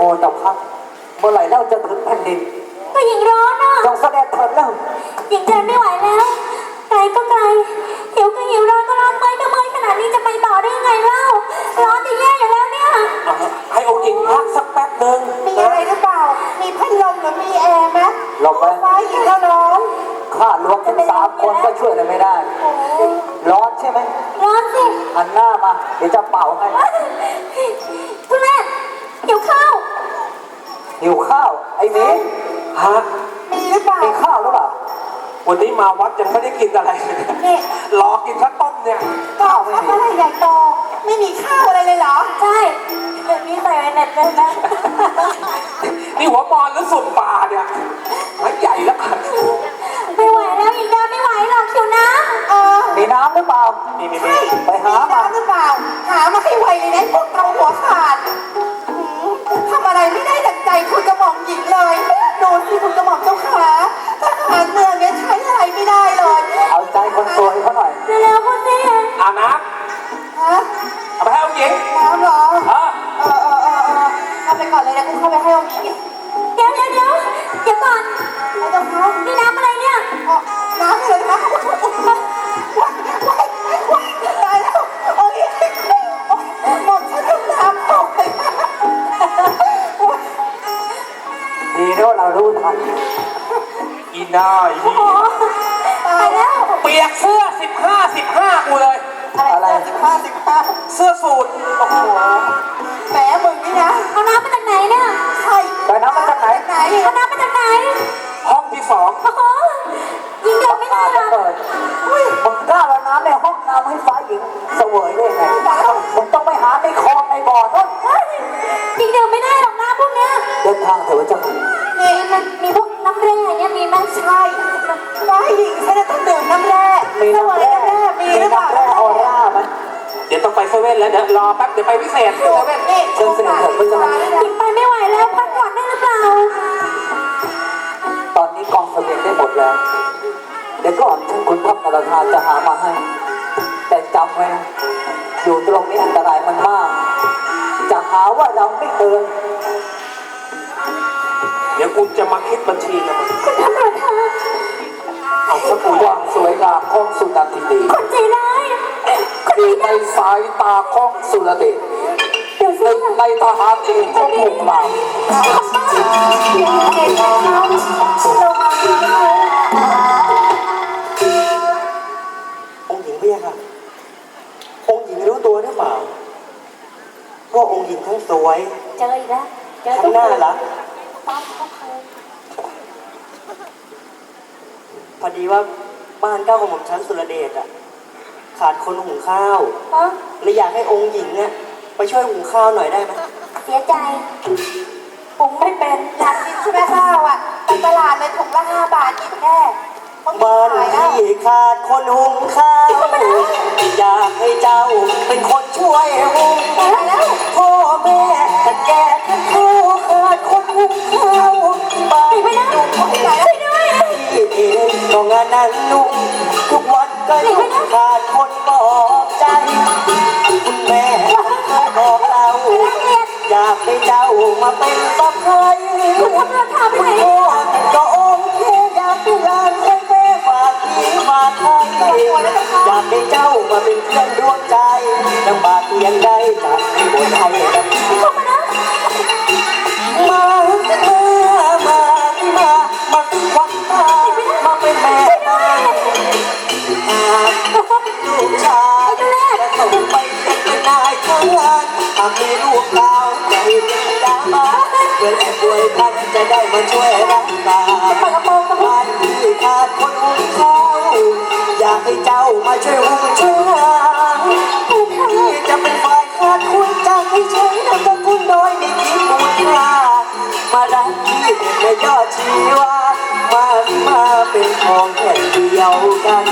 เดี๋ยวโมจะพักเมื่อไหร่เราจะถึงแผ่นดินก็ยังร้อนอะจงเสด็จเถิดแล้วยังเดินไม่ไหวแล้วไกลก็ไกลหิวก็หิวร้อนก็ร้อนเมื่อยก็เมื่อยขนาดนี้จะไปต่อได้ยังไงเล่าร้อนจะแย่อยู่แล้วเนี่ยอะให้องค์หญิงพักสักแป๊บหนึ่งมีอะไรหรือเปล่า มีพัดลมหรือมีแอร์ไหมหลบไปฟ้าหญิงก็ร้อนข้ารวมทั้งสามคนก็ช่วยอะไรไม่ได้ ร้อนใช่ไหมร้อนสิหันหน้ามา เดี๋ยวจะเป่าให้ทุเรศ หิวข้าว หิวข้าว ไอ้หมีฮะมีหรือเปล่า มีข้าวหรือเปล่า วันนี้มาวัดยังไม่ได้กินอะไรเลยนี่รอกินข้าวต้มเนี่ยก็ทำอะไรใหญ่โต ไม่มีข้าวอะไรเลยเหรอ ใช่เดี๋ยวนี้ใส่ไว้เน็ตเลยนะ นี่หัวบอลหรือสุ่มปลาเนี่ยไม่ใหญ่แล้วกันไม่ไหวแล้วยังเดินไม่ไหวหรอกหิวน้เออมีน้ำหรือเปล่านี่นี่ใช่นี่ไปหามา น้ำหรือเปล่า หามาให้ไวเลยนะพวก คุณกระหม่อมหญิงเลยดูสิคุณกระหม่อมเจ้าขาทหารเมืองเนี่ยใช้อะไรไม่ได้เลยเอาใจคนสวยเขาหน่อยำเร็วๆพูดสิอาน้ฮะำเอาไปให้องค์หญิงน้ำเหรอเออเออเออเออเออเอาไปก่อนเลยนะกูเข้าไปให้องค์หญิงเดี๋ยวเดี๋ยวเดี๋ยวเดี๋ยวก่อนแล้วเจ้าคะนี่น้ำอะไรเนี่ย เอาน้ำเลยนะ อีน่าอีโอ้โหตายแล้วเปียกเสื้อสิบห้าสิบห้ากูเลย อะไรสิบห้าสิบห้าเสื้อสูทโอ้โหแหมมึงนี่นะเอาน้ำมาจากไหนเนี่ยใช่ไปน้ำมาจากไหนไหนเอาน้ำมาจากไหนห้องที่สองโอ้โหยิงเดินไม่ได้อาหรจะอกเปิดมึงกล้าเอาน้ำในห้องน้ำให้ฟ้าหญิงเสวยได้ไงมึงต้องไปหาในคลองในบ่อนู่นเฮ้ยยิงเดินไม่ได้หรอกน้ำพวกเนี้ยเดินทางเถอะเจ้า หญิงฉันจะต้องดื่มน้ำแร่มีเสวยน้ำแร่มีหรือเปล่าน้ำแร่ออร่าไหมเดี๋ยวต้องไปเซเว่นแล้วเดี๋ยวรอแป๊บเดี๋ยวไปพิเศษเซเว่นนี่เชิญเสด็จเถิดพระเจ้าค่ะยิงไปไม่ไหวแล้วพักก่อนได้หรือเปล่า ตอนนี้กองเสบียงได้หมดแล้ว เดี๋ยวก่อนท่านคุณพักนรธาจะหามาให้ แต่จำไว้อยู่ตรงนี้อันตรายมันมาก จะหาว่าเราไม่เตือนเดี๋ยวกูจะมาคิดบัญชีกับมึงคุณตำรวจคะเอา สักผู้กูว่าสวยงามของสุนันทินีคนใจร้ายคนดีนี้ในนะสายตาของสุรเดชเดี๋ยวหสินึ่งในทหารเอกของหมู่เราเก่งนะเรามาองค์หญิงเรียกค่ะองค์หญิงรู้ตัวหรือเปล่าว่าองค์หญิงทั้งสวยเจออีกแล้วเจอทั้ทุงกน่าคนรัก ตามก็เคย พอดีว่าบ้านเก้าของผมชั้นสุรเดชอะ ขาดคนหุงข้าวฮะเลยอยากให้องค์หญิงเนี่ยไปช่วยหุงข้าวหน่อยได้ไหมเสียใจผมไม่เป็นอยากกินใช่ไหมข้าวอะไปตลาดเลยถุงละห้าบาทกินแค่ต้องบ้านขายแล้ว ที่ขาดคนหุงข้าว อยากให้เจ้าเป็นคนช่วยหุงตายแล้ว พ่อแม่แต่แก่ทั้งคู่ขาดคนหุงข้าวบ้านไม่ได้ลุงช่วยด้ วยพี่เองงานนั้นนุ่งทุกวันก็ยุ่งขาดคนป เพื่อแอบป่วยพันจะได้มาช่วยรักษาบ้านที่ขาดคนหุงข้าอยากให้เจ้ามาช่วยหุงช่วยหาพี่จะเป็นฝ่ายขาดคุณจะให้ใช้นามสกุลโดยไม่คิดมูลค่ามารักพี่เป็นยอดชีวามามาเป็นของแค่เดียวกัน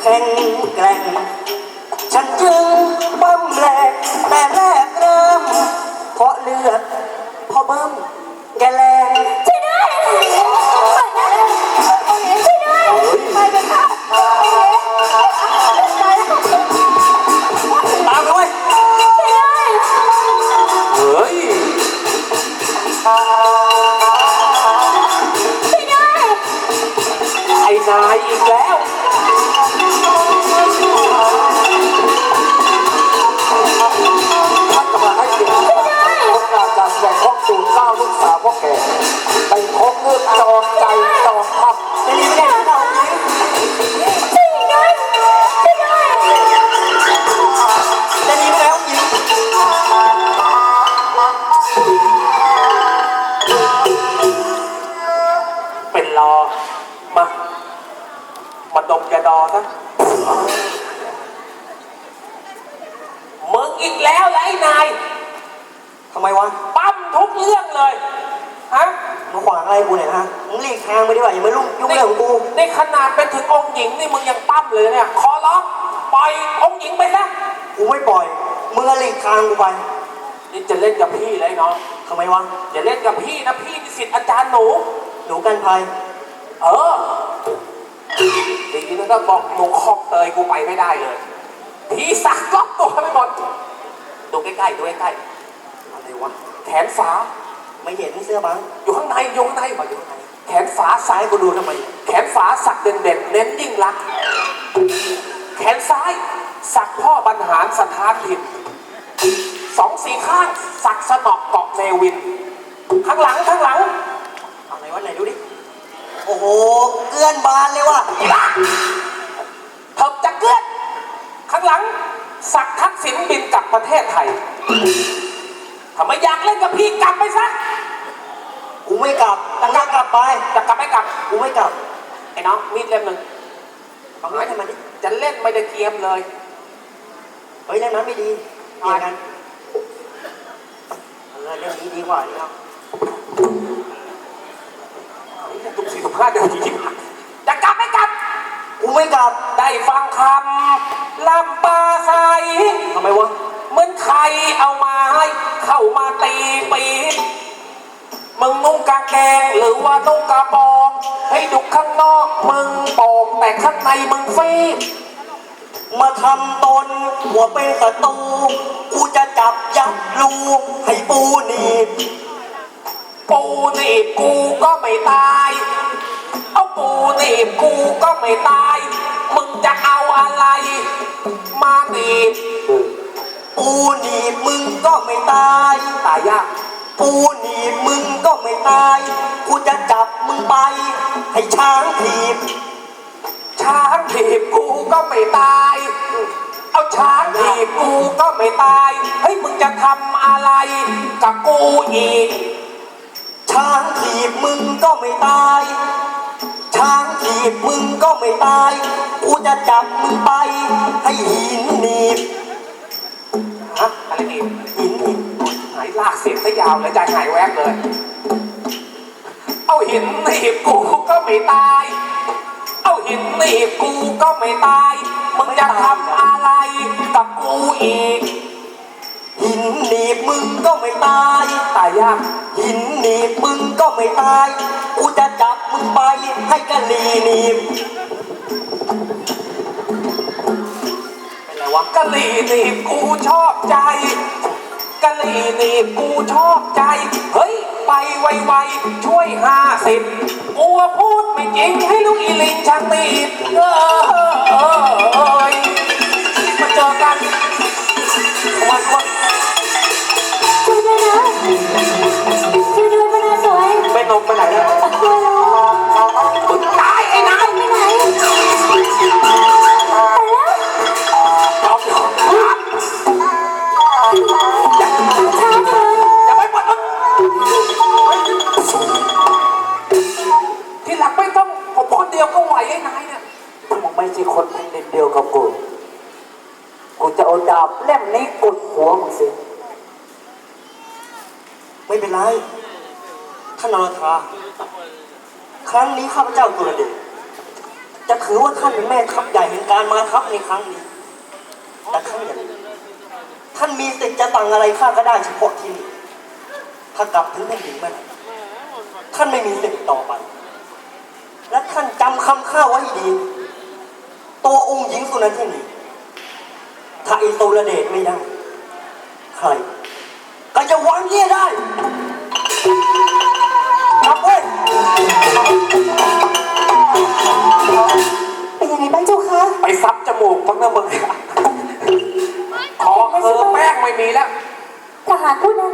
แข็งแกร่งฉันจึง บ เลยเนี่ยขอร้องปล่อยองค์หญิงไปซะกูไม่ปล่อยมึงอะหลีกทางกูไปนี่จะเล่นกับพี่เลยน้องทำไมวะอย่าเล่นกับพี่นะพี่มีสิทธิ์อาจารย์หนู หนูกันภัยเออดีนะถ้าบอกหนูคลองเตยกูไปไม่ได้เลย พี่สักรอบตัวไปหมดดูใกล้ๆดูใกล้อะไรวะๆแขนฝาไม่เห็นเสื้อบังอยู่ข้างในอยู่ข้างในมาอยู่ข้างในแขนฝาซ้ายกูดูทำไมแขน ฝาสักเด่นๆเน้นยิ่งรัก แขนซ้าย สักพ่อบรรหารสถานถิ่นสองสีข้าง สักสนอกเกาะเนวิน ข้างหลังข้างหลังอะไรวะไหนดูดิ โอ้โห เกลื่อนบานเลยว่ะเถิบจะเกลื่อนข้างหลัง สักทักษิณบินกลับประเทศไทยทำไมอยากเล่นกับพี่กลับไปซะ กูไม่กลับตั้งแต่กลับไป จะกลับไม่กลับ กูไม่กลับ ไอ้น้องมีดเล่มหนึ่งเอาไม้ให้มันดิจะเล่นไม่ได้เกียมเลยเฮ้ยเรื่องนั้นไม่ดีเปลี่ยนกันเอาเลยเรื่องนี้ดีกว่านี่ครับทุกสี่ทุกห้าเดือนจริงๆจะกลับไม่กลับกูไม่กลับได้ฟังคำลำปาใสทำไมวะเหมือนใครเอาไม้เข้ามาตีปีบมึงนุ่งกางเกงหรือว่านุ่งกระโปรง ให้ดูข้างนอกมึงโป่งแต่ข้างในมึงฟีบมาทำตนหัวเป็นศัตรูกูจะจับยัดลูกให้ปูหนีบปูหนีบกูก็ไม่ตาย เอาปูหนีบกูก็ไม่ตาย มึงจะเอาอะไร มาหนีบปูหนีบมึงก็ไม่ตายตายยากปูหนีบมึงก็ไม่ตาย กูจะจ มึงไป ให้ช้างถีบ ช้างถีบกูก็ไม่ตาย เอาช้างถีบกูก็ไม่ตาย เฮ้ยมึงจะทำอะไรกับกูอีก ช้างถีบมึงก็ไม่ตาย ช้างถีบมึงก็ไม่ตาย กูจะจับมึงไป ให้หินหนีบฮะอะไรอีกหินหนีบหายลากเสียงซะยาวเลยใจหายแวบเลย หินหนีบกูก็ไม่ตาย เอาหินหนีบกูก็ไม่ตาย มึงจะทำอะไรกับกูอีก หินหนีบมึงก็ไม่ตายตายยากหินหนีบมึงก็ไม่ตาย กูจะจับมึงไปให้กะลีหนีบเป็นไรวะกะหรี่หนีบกูชอบใจกะหรี่หนีบกูชอบใจ เฮ้ย ไปไวๆช่วยห้าสิบอัวพูดไม่จริงให้ลูกอีลิงชักตีดเออ นี้กดหัวมึงสิ ไม่เป็นไร ท่านนรธาครั้งนี้ข้าพเจ้าตุรเดชจะถือว่าท่านเป็นแม่ทัพใหญ่แห่งการมาทัพในครั้งนี้ แต่ท่านอย่าท่านมีสิทธิ์จะสั่งอะไรข้าก็ได้เฉพาะที่นี่ถ้ากลับถึงแผ่นดินเมื่อไหร่ท่านไม่มีสิทธิ์ต่อไป และท่านจำคำข้าไว้ให้ดี ตัวองค์หญิงสุนันทนีถ้าไอตุรเดชไม่ได้ ใครก็จะวางเยี่ยได้ครับเว้ยเป็นยังไงบ้างเจ้าคะไปซับจมูกมั้งนะมึงเนี่ยคอเออแป้งไม่มีแล้ว ทหารผู้นั้น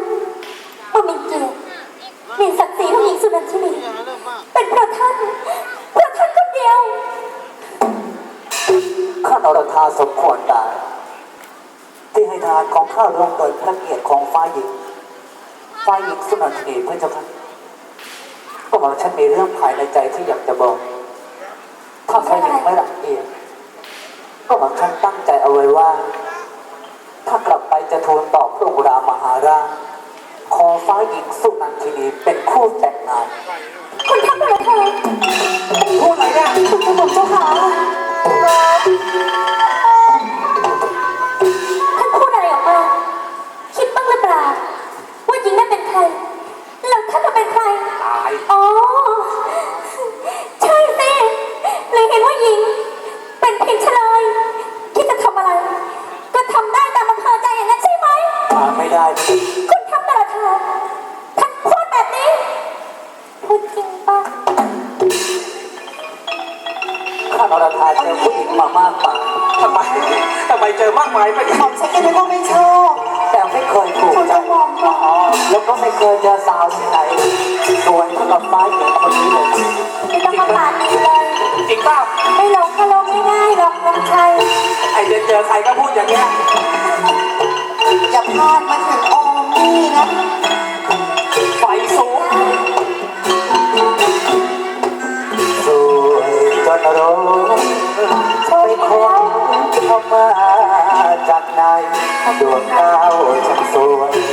ว่ามีเกียรติมีศักดิ์ศรีของหญิงสุนันทินีเป็นเพราะท่านเพราะท่านคนเดียวข้านรธาสมควรตาย ที่ให้ทานของข้าลงเกิดพระเกียรติของฟ้าหญิงฟ้าหญิงสุนันทนีพระเจ้าค่ะก็บอกฉันมีเรื่องภายในใจที่อยากจะบอก ถ้าฟ้าหญิงไม่รังเกียจก็บอกฉันตั้งใจเอาไว้ว่า ถ้ากลับไปจะทูลต่อพระองค์รามมหาราชขอฟ้าหญิงสุนันทินีเป็นคู่แต่งงานคุณทำอะไรเธอพูดอะไรเนี่ยคุณกระบอกเจ้าขา ไม่ได้คุณทำตลอดทางท่านพูดแบบนี้ พูดจริงป่ะข้านรธาเจอผู้หญิงมามากมายทำไมทำไมเจอมากมายไปหม่อมฉันก็นึกว่าไม่ชอบแต่ไม่เคยถูกคุณใจกระหม่อมบอกแล้วก็ไม่เคยเจอสาวที่ไหนสวยเท่ากับฟ้าหญิงคนนี้เลยไม่ต้องมาปาดนี้เลยจริงเปล่าไม่หลงก็ลงง่ายๆหรอกน้องชัยไอเดินเจอใครก็พูดอย่างเงี้ย อย่าพลาดมาถึงออมนี่นะไฟสูงสวยจนรู้ไปคนเข้ามาจากไหนดวงดาวฉันสวย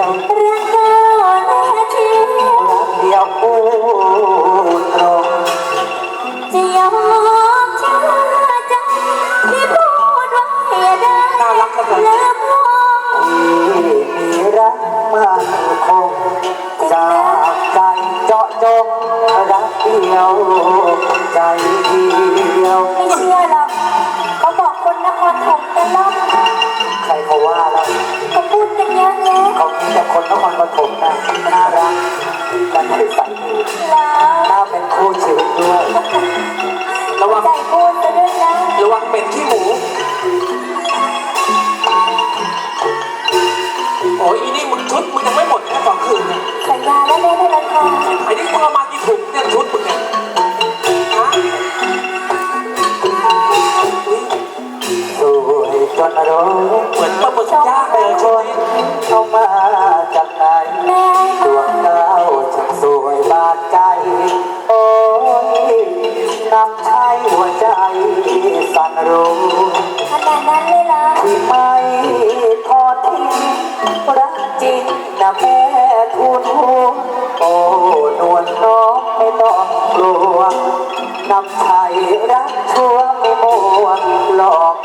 ยวรักก็แน่จริงรักเดียวพูดตรงจะยอมเชื่อใจที่พูดว่าอย่าได้น่ารักจังเลยเลิกลงที่มีรักมั่นคงจากใจเจาะจงรักเดียวใจเดียวไม่เชื่อหรอกเขาบอกคนนครถมกันล่ำใครเขาว่าแล้วเขาพูดกันเยอะแยะ รู้าดนั้ยไม่ทอดทิ้งรักจริงนะแม่ทุนหัโอ้นวลน้องไม่ต้องกลัวนำใยรักชั่วไม่มัวหลอก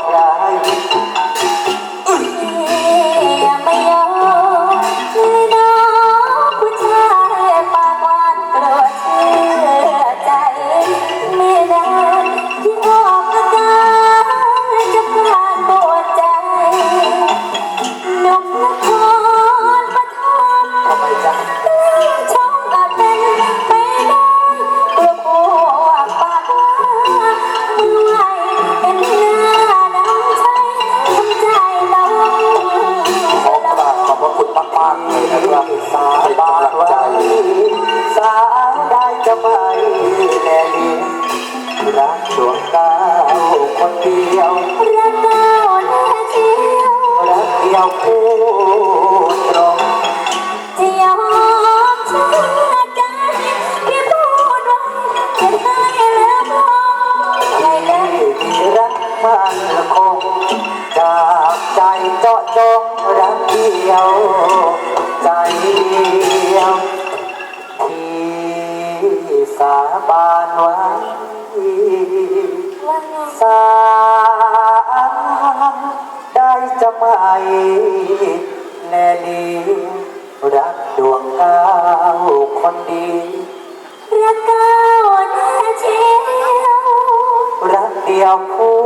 เดียวคู่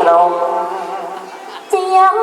ตรง เจียว